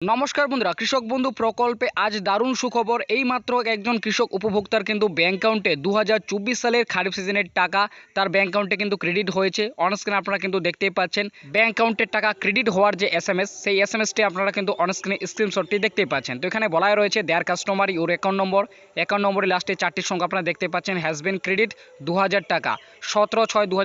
নমস্কার বন্ধুরা, কৃষক বন্ধু প্রকল্পে আজ দারুণ সুখবর। এই মাত্র একজন কৃষক উপভোক্তার কিন্তু ব্যাংক অ্যাকাউন্টে দু হাজার চব্বিশ সালের খারিফ সিজনের টাকা, তার ব্যাংক অ্যাকাউন্টে কিন্তু ক্রেডিট হয়েছে। অনস্ক্রিনে আপনারা কিন্তু দেখতেই পাচ্ছেন ব্যাংক অ্যাকাউন্টের টাকা ক্রেডিট হওয়ার যে এস এম এস সেই এস এম এসটি আপনারা কিন্তু অনস্ক্রিনে স্ক্রিনশটটি দেখতেই পাচ্ছেন। তো এখানে বলাই রয়েছে dear customer your account number account নম্বরের লাস্টে চারটির সংখ্যা আপনারা দেখতে পাচ্ছেন হ্যাজ বিন ক্রেডিট দু হাজার টাকা। সতেরো ছয় দু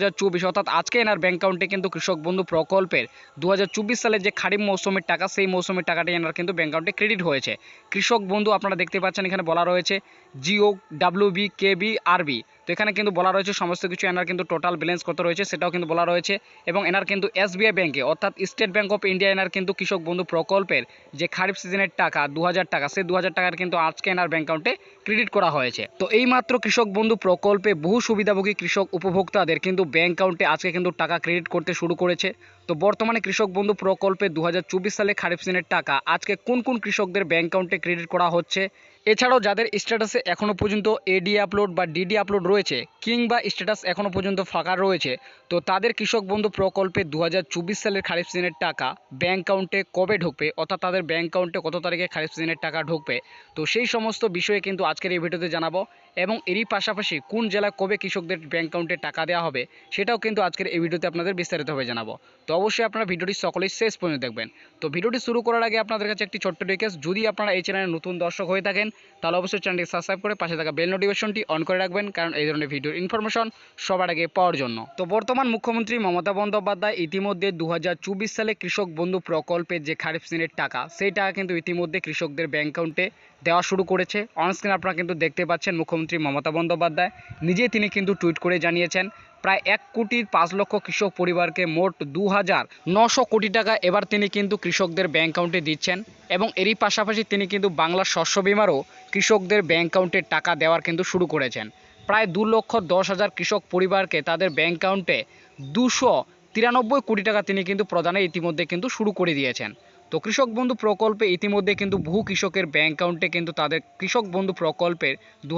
অর্থাৎ আজকে এনার ব্যাংক অ্যাকাউন্টে কিন্তু কৃষক বন্ধু প্রকল্পের দু হাজার চব্বিশ সালের যে খারিফ মৌসুমের টাকা, সেই মৌসুমের টাকাটি এনার কিন্তু ব্যাঙ্ক অ্যাকাউন্টে ক্রেডিট হয়েছে। কৃষক বন্ধু আপনারা দেখতে পাচ্ছেন, এখানে বলা রয়েছে Jio W B K B আরবি তো এখানে কিন্তু বলা রয়েছে সমস্ত কিছু এনার কিন্তু টোটাল ব্যালেন্স কত রয়েছে সেটাও কিন্তু বলা রয়েছে এবং এনার কিন্তু এসবিআই ব্যাংকে অর্থাৎ স্টেট ব্যাংক অফ ইন্ডিয়া এনার কিন্তু কৃষক বন্ধু প্রকল্পের যে খারিফ সিজনের টাকা দু হাজার টাকা, সেই দু টাকার কিন্তু আজকে এনার ব্যাংক অ্যাকাউন্টে ক্রেডিট করা হয়েছে। তো এই মাত্র কৃষক বন্ধু প্রকল্পে বহু সুবিধাভোগী কৃষক উপভোক্তাদের কিন্তু ব্যাংক অ্যাকাউন্টে আজকে কিন্তু টাকা ক্রেডিট করতে শুরু করেছে। তো বর্তমানে কৃষক বন্ধু প্রকল্পে দু হাজার চব্বিশ সালে খারিফ সিজনের টাকা আজকে কোন কোন কৃষকদের ব্যাংক অ্যাকাউন্টে ক্রেডিট করা হচ্ছে? এছাড়াও যাদের স্ট্যাটাসে এখনও পর্যন্ত এডি আপলোড বা ডিডি আপলোড রয়েছে, কিংবা স্ট্যাটাস এখনও পর্যন্ত ফাঁকা রয়েছে, তো তাদের কৃষক বন্ধু প্রকল্পে দু হাজার চব্বিশ সালের খারিফ সিজনের টাকা ব্যাঙ্ক অ্যাকাউন্টে কবে ঢুকবে? অর্থাৎ তাদের ব্যাঙ্ক অ্যাকাউন্টে কত তারিখে খারিফ সিজনের টাকা ঢুকবে? তো সেই সমস্ত বিষয়ে কিন্তু আজকের এই ভিডিওতে জানাব। এবং এরই পাশাপাশি কোন জেলা কবে কৃষকদের ব্যাংক অ্যাকাউন্টে টাকা দেওয়া হবে, সেটাও কিন্তু আজকের এই ভিডিওতে আপনাদের বিস্তারিতভাবে জানাব। তো অবশ্যই আপনারা ভিডিওটি সকলেই শেষ পর্যন্ত দেখবেন। তো ভিডিওটি শুরু করার আগে আপনাদের কাছে একটি ছোট্ট রিকোয়েস্ট যদি আপনারা এই চ্যানেলে নতুন দর্শক হয়ে থাকেন, তাহলে অবশ্যই চ্যানেলটি সাবস্ক্রাইব করে পাশে থাকা বেল নোটিফিকেশনটি অন করে রাখবেন, কারণ এই ধরনের ভিডিওর ইনফরমেশন সবার আগে পাওয়ার জন্য। তো বর্তমান মুখ্যমন্ত্রী মমতা বন্দ্যোপাধ্যায় ইতিমধ্যে দু হাজার চব্বিশ সালে কৃষক বন্ধু প্রকল্পের যে খারিফ সিনের টাকা, সেই টাকা কিন্তু ইতিমধ্যে কৃষকদের ব্যাংক অ্যাকাউন্টে দেওয়া শুরু করেছে। অনস্ক্রিন আপনারা কিন্তু দেখতে পাচ্ছেন মুখ্যমন্ত্রী মমতা বন্দ্যোপাধ্যায়। নিজেই তিনি কিন্তু টুইট করে জানিয়েছেন, প্রায় এক কোটির পাঁচ লক্ষ কৃষক পরিবারকে মোট দু হাজার নশো কোটি টাকা এবার তিনি কিন্তু কৃষকদের ব্যাংক অ্যাকাউন্টে দিচ্ছেন এবং এরই পাশাপাশি তিনি কিন্তু বাংলা শস্য বিমারও কৃষকদের ব্যাংক অ্যাকাউন্টে টাকা দেওয়ার কিন্তু শুরু করেছেন। প্রায় দু লক্ষ দশ হাজার কৃষক পরিবারকে তাদের ব্যাংক অ্যাকাউন্টে দুশো তিরানব্বই কোটি টাকা তিনি কিন্তু প্রদানে ইতিমধ্যে কিন্তু শুরু করে দিয়েছেন। তো কৃষক বন্ধু প্রকল্পে ইতিমধ্যে কিন্তু বহু কৃষকের ব্যাংক অ্যাকাউন্টে কিন্তু তাদের কৃষক বন্ধু প্রকল্পের দু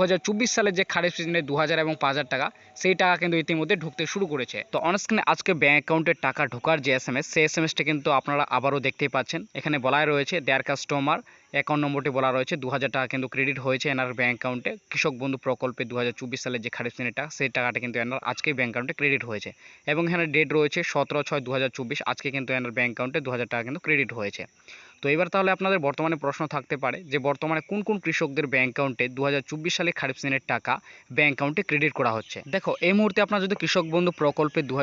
সালে যে খারিফ সিজনে দু হাজার এবং পাঁচ হাজার টাকা, সেই টাকা কিন্তু ইতিমধ্যে ঢুকতে শুরু করেছে। তো অনস্ক্রিনে আজকে ব্যাংক অ্যাকাউন্টের টাকা ঢোকার যে এস এম এস সেই এস এম এসটা কিন্তু আপনারা আবারও দেখতেই পাচ্ছেন। এখানে বলাই রয়েছে দেয়ার কাস্টমার অ্যাকাউন্ট নম্বরটি বলা রয়েছে দু হাজার টাকা কিন্তু ক্রেডিট হয়েছে এনার ব্যাংক অ্যাকাউন্টে কৃষক বন্ধু প্রকল্পে দু হাজার চব্বিশ সালের যে খারিফ সিজনের টাকা সেই টাকাটা কিন্তু এনার আজকে ব্যাংক অ্যাকাউন্টে ক্রেডিট হয়েছে। এবং এখানে ডেট রয়েছে সতেরো ছয় দু আজকে কিন্তু এনার ব্যাংক অ্যাকাউন্টে দু হাজার টাকা কিন্তু ক্রেডিট হয়েছে। তো এবার তাহলে আপনাদের বর্তমানে প্রশ্ন থাকতে পারে যে বর্তমানে কোন কোন কৃষকদের ব্যাংক অ্যাকাউন্টে দুহাজার চব্বিশ সালে খারিফ সিজনের টাকা ব্যাংক অ্যাকাউন্টে ক্রেডিট করা হচ্ছে? দেখো, এই মুহূর্তে আপনারা যদি কৃষক বন্ধু প্রকল্পে দু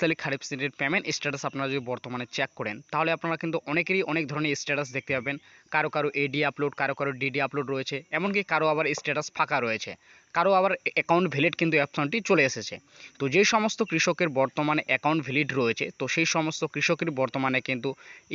সালে খারিফ সিজনের পেমেন্ট স্ট্যাটাস আপনারা যদি বর্তমানে চেক করেন, তাহলে আপনারা কিন্তু অনেকেরই অনেক ধরনের স্ট্যাটাস দেখতে পাবেন। কারও কারও এডি আপলোড কারও কারও ডিডি আপলোড রয়েছে, এমনকি কারও আবার স্ট্যাটাস ফাঁকা রয়েছে। কারও আবার অ্যাকাউন্ট ভ্যালিড কিন্তু অপশনটি চলে এসেছে। তো যে সমস্ত কৃষকের বর্তমানে অ্যাকাউন্ট ভ্যালিড রয়েছে, তো সেই সমস্ত কৃষকের বর্তমানে কিন্তু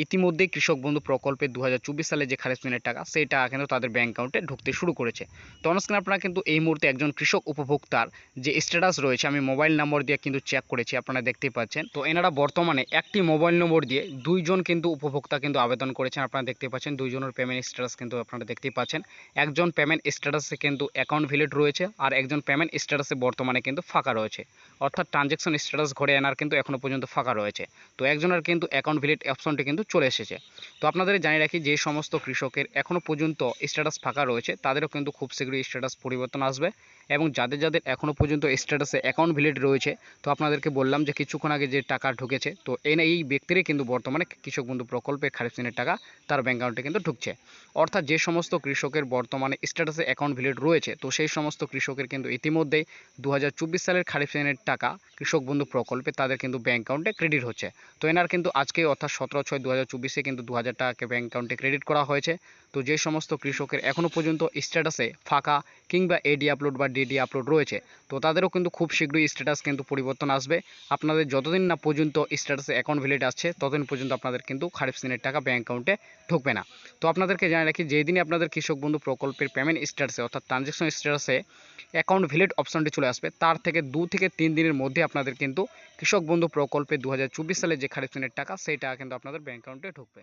ইতিমধ্যেই কৃষক বন্ধু প্রকল্পে দু হাজার চব্বিশ সালে যে খারিফ সিজনের টাকা সেই টাকা কিন্তু তাদের ব্যাঙ্ক অ্যাকাউন্টে ঢুকতে শুরু করেছে। তো অনস্ক্রিন আপনারা কিন্তু এই মুহূর্তে একজন কৃষক উপভোক্তার যে স্ট্যাটাস রয়েছে, আমি মোবাইল নম্বর দিয়ে কিন্তু চেক করেছি, আপনারা দেখতেই পাচ্ছেন। তো এনারা বর্তমানে একটি মোবাইল নম্বর দিয়ে দুইজন কিন্তু উপভোক্তা কিন্তু আবেদন করেছেন, আপনারা দেখতে পাচ্ছেন, দুইজনের পেমেন্ট স্ট্যাটাস কিন্তু আপনারা দেখতেই পাচ্ছেন। একজন পেমেন্ট স্ট্যাটাসে কিন্তু অ্যাকাউন্ট ভ্যালিড রয়েছে আর একজন পেমেন্ট স্ট্যাটাসে বর্তমানে কিন্তু ফাঁকা রয়েছে। অর্থাৎ ট্রানজ্যাকশন স্ট্যাটাস ঘরে আনার কিন্তু এখনও পর্যন্ত ফাঁকা রয়েছে। তো একজনের কিন্তু অ্যাকাউন্ট ভিলেট অপশনটি কিন্তু চলে এসেছে। তো আপনাদের জানিয়ে রাখি যে সমস্ত কৃষকের এখনও পর্যন্ত স্ট্যাটাস ফাঁকা রয়েছে, তাদেরও কিন্তু খুব শীঘ্রই স্ট্যাটাস পরিবর্তন আসবে। এবং যাদের যাদের এখনও পর্যন্ত স্ট্যাটাসে অ্যাকাউন্ট ভ্যালিড রয়েছে, তো আপনাদেরকে বললাম যে কিছুক্ষণ আগে যে টাকা ঢুকেছে, তো এনে এই ব্যক্তিরই কিন্তু বর্তমানে কৃষক বন্ধু প্রকল্পে খারিফ সিনের টাকা তার ব্যাঙ্ক অ্যাকাউন্টে কিন্তু ঢুকছে। অর্থাৎ যে সমস্ত কৃষকের বর্তমানে স্ট্যাটাসে অ্যাকাউন্ট ভ্যালিড রয়েছে, তো সেই সমস্ত কৃষকের কিন্তু ইতিমধ্যেই দু হাজার চব্বিশ সালের খারিফ সিজনের টাকা কৃষক বন্ধু প্রকল্পে তাদের কিন্তু ব্যাঙ্ক অ্যাকাউন্টে ক্রেডিট হচ্ছে। তো এনার কিন্তু আজকে অর্থাৎ সতেরো ছয় দু হাজার চব্বিশে কিন্তু দু হাজার টাকাকে ব্যাঙ্ক অ্যাকাউন্টে ক্রেডিট করা হয়েছে। তো যে সমস্ত কৃষকের এখনও পর্যন্ত স্ট্যাটাসে ফাঁকা কিংবা এডি আপলোড বা ডিডি আপলোড রয়েছে। তো তাদেরও কিন্তু খুব শীঘ্রই স্ট্যাটাস কিন্তু পরিবর্তন আসবে। আপনাদের যতদিন না পর্যন্ত স্ট্যাটাসে অ্যাকাউন্ট ভ্যালিড আসছে, ততদিন পর্যন্ত আপনাদের কিন্তু খারিফ সিনের টাকা ব্যাঙ্ক অ্যাকাউন্টে ঢুকবে না। তো আপনাদেরকে জানিয়ে রাখি যেই দিনই আপনাদের কৃষক বন্ধু প্রকল্পের পেমেন্ট স্ট্যাটাসে অর্থাৎ ট্রানজ্যাকশন স্ট্যাটাসে অ্যাকাউন্ট ভ্যালিড অপশনটি চলে আসবে, তার থেকে দু থেকে তিন দিনের মধ্যে আপনাদের কিন্তু কৃষক বন্ধু প্রকল্পে দু হাজার চব্বিশ সালে যে খারিফ সিনের টাকা, সেই টাকা কিন্তু আপনাদের ব্যাঙ্ক অ্যাকাউন্টে ঢুকবে।